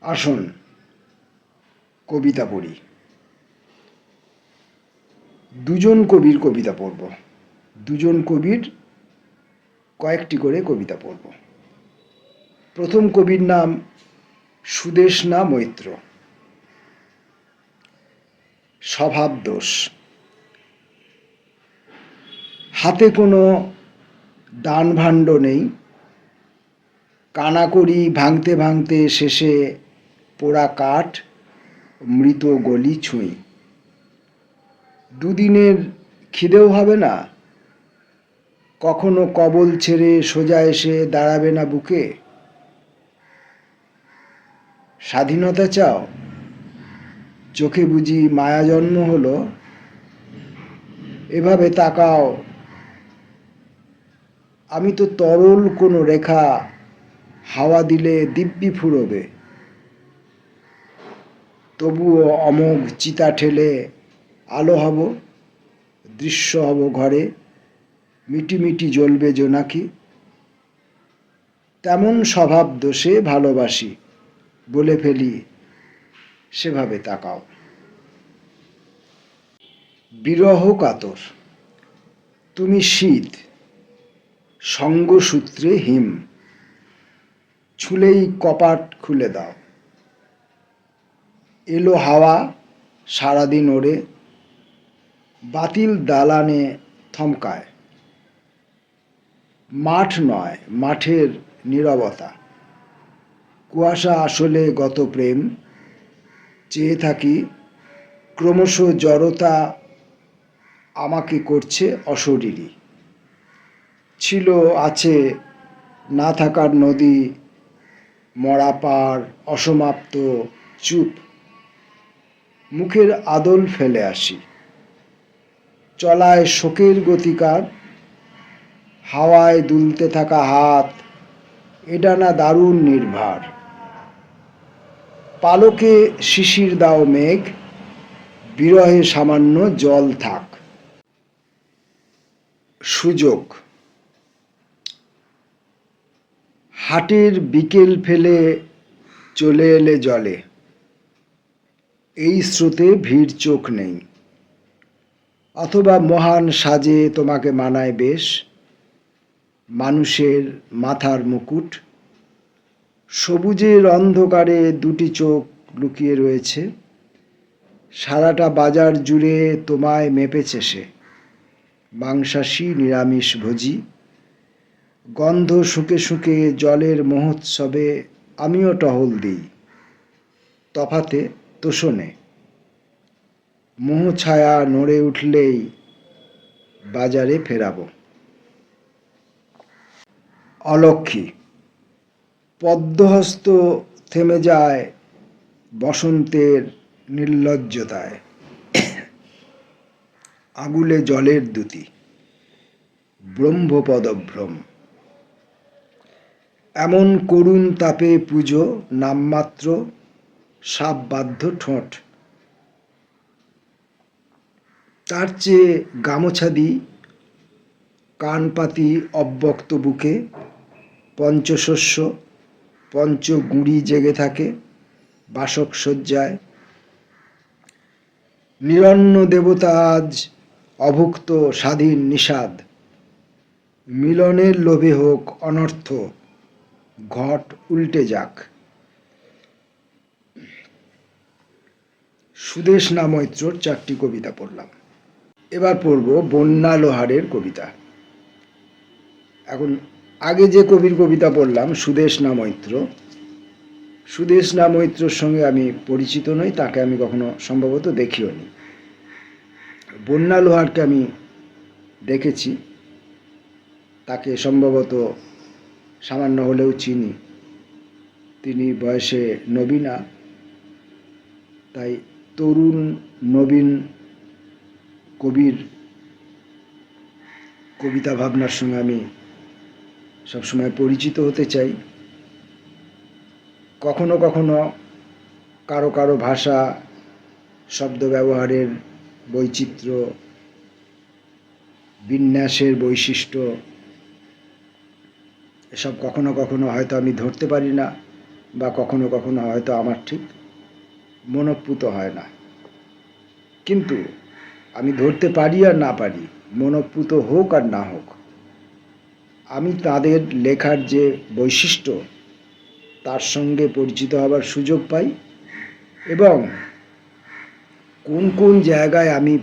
আসুন, কবিতা পড়ি। দুজন কবির কবিতা পড়ব। দুজন কবির কয়েকটি করে কবিতা পড়ব। প্রথম কবির নাম সুদেশনা মৈত্র। স্বভাব দোষ। হাতে কোনো দান ভাণ্ড নেই। কানাকড়ি ভাঙতে ভাঙতে শেষে পোড়া কাঠ, মৃত গলি ছুঁই। দুদিনের খিদেও হবে না। কখনো কবল ছেড়ে সোজা এসে দাঁড়াবে না বুকে? স্বাধীনতা চাও? চোখে বুঝি মায়া জন্ম হলো। এভাবে তাকাও। আমি তো তরল কোনো রেখা, হাওয়া দিলে দিব্যি ফুরবে। তবুও অমোঘ চিতা ঠেলে আলো হব, দৃশ্য হব ঘরে, মিটি মিটি জ্বলবে জোনাকি। তেমন স্বভাব দোষে ভালোবাসি বলে ফেলি, সেভাবে তাকাও। বিরহ কাতর, তুমি শীত, সঙ্গসূত্রে হিম, ছুলেই কপাট খুলে দাও। এলো হাওয়া সারাদিন ওড়ে বাতিল দালানে থমকায়। মাঠ নয়, মাঠের নীরবতা। কুয়াশা আসলে গত প্রেম। চেয়ে থাকি, ক্রমশ জড়তা আমাকে করছে অশরীরী ছিল, আছে, না থাকার নদী, মরা পার অসমাপ্ত চুপ। মুখের আদল ফেলে আসি। চলায় শোকের গতিকার, হাওয়ায় দুলতে থাকা হাত, এটা না দারুণ নির্ভার। পালকে শিশির দাও মেঘ, বিরহে সামান্য জল থাক। সুযোগ। হাটের বিকেল ফেলে চলে এলে জলে। এই স্রোতে ভিড় চোখ নেই। অথবা মহান সাজে তোমাকে মানায় বেশ। মানুষের মাথার মুকুট। সবুজের অন্ধকারে দুটি চোখ লুকিয়ে রয়েছে। সারাটা বাজার জুড়ে তোমায় মেপেছে সে। মাংসাশী নিরামিষ ভোজি। গন্ধ শুকে শুকে জলের মহোৎসবে আমিও টহল দিই। তফাতে তোষণে মোহ ছায়া নড়ে উঠলেই বাজারে ফেরাবো। অলক্ষী পদ্মহস্ত থেমে যায় বসন্তের নির্লজ্জতায়। আগুলে জলের দুতি, ব্রহ্মপদভ্রম। এমন করুণ তাপে পুজো নামমাত্র সাপবাধ্য ঠোঁট। তার চেয়ে গামোছা দিই কানপাতি অব্যক্ত বুকে পঞ্চশস্য, পঞ্চগুঁড়ি জেগে থাকে, বাসক সজ্জায় নিরন্ন দেবতা আজ অভুক্ত স্বাধীন নিষাদ। মিলনের লোভে হোক অনর্থ, ঘট উল্টে যাক। সুদেশ না মৈত্রর চারটি কবিতা পড়লাম। এবার পড়ব বন্যা লোহারের কবিতা। এখন আগে যে কবির কবিতা পড়লাম, সুদেশ না মৈত্র সুদেশ না মৈত্রর সঙ্গে আমি পরিচিত নই, তাকে আমি কখনো সম্ভবত দেখিও নি। বন্যা লোহারকে আমি দেখেছি, তাকে সম্ভবত সামান্য হলেও চিনি। তিনি বয়সে নবীনা তাই তরুণ নবীন কবির কবিতা ভাবনার সঙ্গে আমি সবসময় পরিচিত হতে চাই। কখনো কখনো কারও কারও ভাষা, শব্দ ব্যবহারের বৈচিত্র্য, বিন্যাসের বৈশিষ্ট্য, এসব কখনো কখনো হয়তো আমি ধরতে পারি না বা কখনো কখনো হয়তো আমার ঠিক মনপ্রুত হয় না। কিন্তু আমি ধরতে পারি আর না পারি মনপ্রুত হোক আর না হোক, আমি তাদের লেখার যে বৈশিষ্ট্য, তার সঙ্গে পরিচিত হবার সুযোগ পাই এবং কোন কোন জায়গায় আমি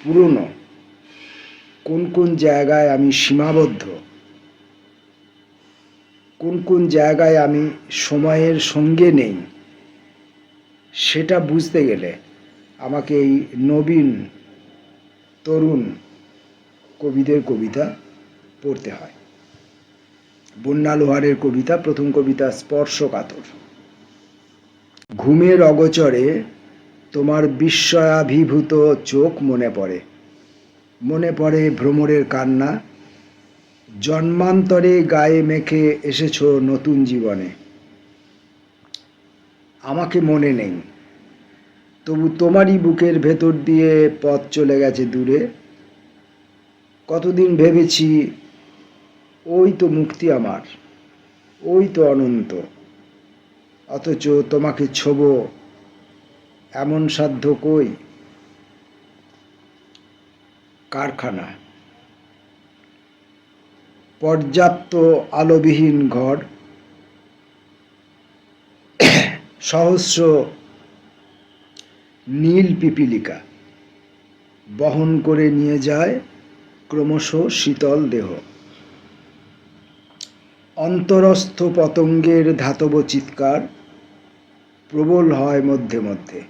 পুরনো, কোন কোন জায়গায় আমি সীমাবদ্ধ, কোন কোন জায়গায় আমি সময়ের সঙ্গে নেই সেটা বুঝতে গেলে আমাকে এই নবীন তরুণ কবিদের কবিতা পড়তে হয়। বন্যা লোহারের কবিতা, প্রথম কবিতা স্পর্শকাতর। ঘুমের অগচরে তোমার বিস্ময়াভিভূত চোখ মনে পড়ে। মনে পড়ে ভ্রমরের কান্না। জন্মান্তরে গায়ে মেখে এসেছ নতুন জীবনে। আমাকে মনে নেই। তবু তোমারই বুকের ভেতর দিয়ে পথ চলে গেছে দূরে। কতদিন ভেবেছি, ওই তো মুক্তি আমার, ওই তো অনন্ত। অথচ তোমাকে ছোব এমন সাধ্য কই? কারখানা পর্যাপ্ত আলোবিহীন ঘর সহস্র নীল পিপিলিকা বহন করে নিয়ে যায় ক্রমশ শীতল দেহ। অন্তরস্থ পতঙ্গের ধাতব চিৎকার প্রবল হয় মধ্যে মধ্যে।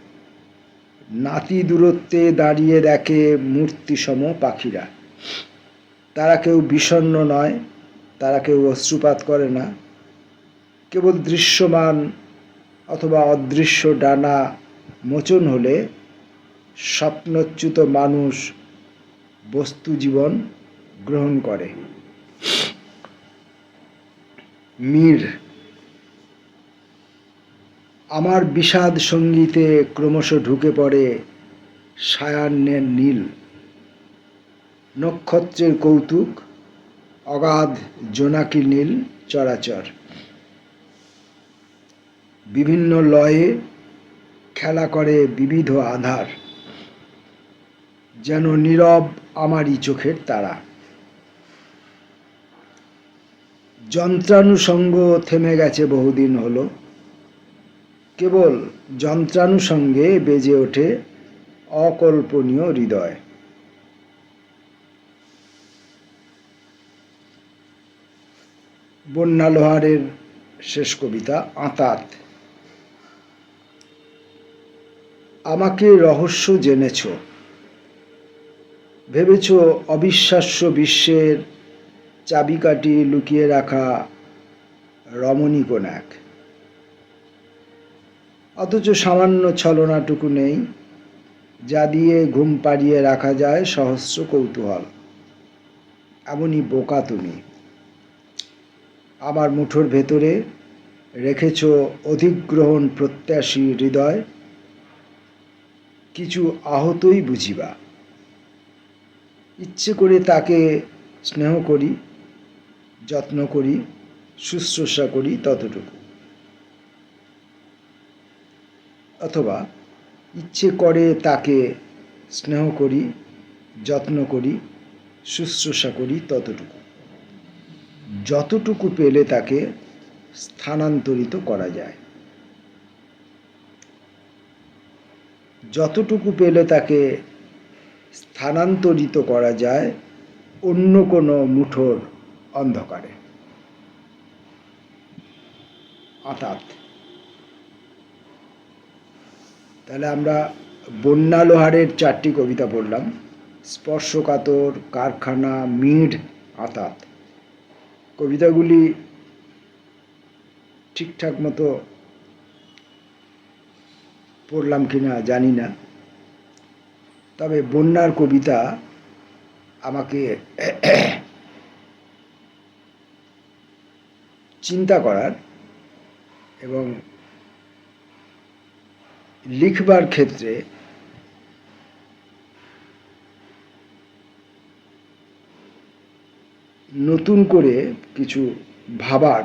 নাতি দূরত্বে দাঁড়িয়ে দেখে মূর্তিসম পাখিরা। তারা কেউ বিষণ্ণ নয়, তারা কেউ অশ্রুপাত করে না। কেবল দৃশ্যমান অথবা অদৃশ্য ডানা মোচন হলে স্বপ্নচ্যুত মানুষ বস্তু জীবন গ্রহণ করে। মীর, আমার বিষাদ সঙ্গীতে ক্রমশ ঢুকে পড়ে সায়ান্নের নীল। নক্ষত্রের কৌতুক, অগাধ জোনাকি নীল চরাচর। বিভিন্ন লয়ে খেলা করে বিবিধ আধার, যেন নীরব আমারই চোখের তারা। যন্ত্রানুষঙ্গ থেমে গেছে বহুদিন হলো। কেবল যন্ত্রানুষঙ্গে বেজে ওঠে অকল্পনীয় হৃদয়। বন্যা লোহারের শেষ কবিতা আঁতাত। আমাকে রহস্য জেনেছ। ভেবেছ অবিশ্বাস্য বিশ্বের চাবিকাঠি লুকিয়ে রাখা রমণী কোন এক অথচ সামান্য ছলনাটুকু নেই, যা দিয়ে ঘুম পাড়িয়ে রাখা যায় সহস্র কৌতূহল। এমনই বোকা তুমি। আমার মুঠোর ভেতরে রেখেছ অধিগ্রহণ প্রত্যাশী হৃদয়। কিছু আহতই বুঝিবা। ইচ্ছে করে তাকে স্নেহ করি, যত্ন করি, শুশ্রূষা করি ততটুকু। অথবা ইচ্ছে করে তাকে স্নেহ করি, যত্ন করি, শুশ্রূষা করি ততটুকু। যতটুকু পেলে তাকে স্থানান্তরিত করা যায়। যতটুকু পেলে তাকে স্থানান্তরিত করা যায়, অন্য কোনো মুঠোর অন্ধকারে। অর্থাৎ, তাহলে আমরা বন্যা লোহারের চারটি কবিতা পড়লাম। স্পর্শকাতর, কারখানা মিঢ় আতাত কবিতাগুলি ঠিকঠাক মতো পড়লাম কি না জানি না। তবে বন্যার কবিতা আমাকে চিন্তা করার এবং লিখবার ক্ষেত্রে নতুন করে কিছু ভাবার,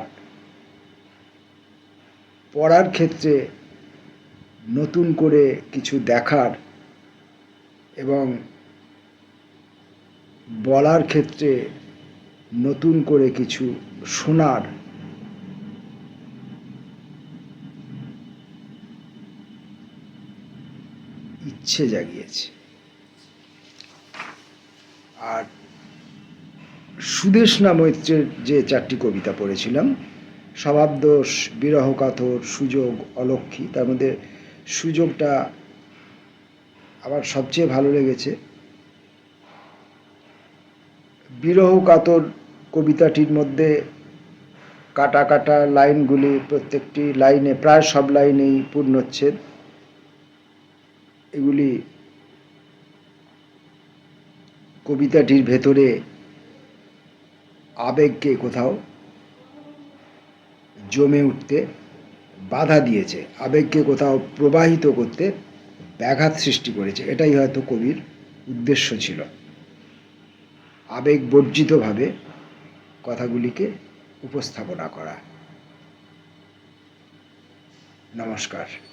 পড়ার ক্ষেত্রে নতুন করে কিছু দেখার এবং বলার ক্ষেত্রে নতুন করে কিছু শোনার ইচ্ছে জাগিয়েছে। আর সুদেশনা মৈত্রের যে চারটি কবিতা পড়েছিলাম স্বভাবদোষ বিরহ কাতর সুযোগ, অলক্ষী, তার মধ্যে সুযোগটা আমার সবচেয়ে ভালো লেগেছে। বিরহ কাতর কবিতাটির মধ্যে কাটা কাটা লাইনগুলি প্রত্যেকটি লাইনে, প্রায় সব লাইনেই পূর্ণচ্ছেদ। এগুলি কবিতাটির ভেতরে আবেগকে কোথাও জমে উঠতে বাধা দিয়েছে, আবেগকে কোথাও প্রবাহিত করতে ব্যাঘাত সৃষ্টি করেছে। এটাই হয়তো কবির উদ্দেশ্য ছিল। আবেগ বর্জিতভাবে কথাগুলিকে উপস্থাপনা করা। নমস্কার।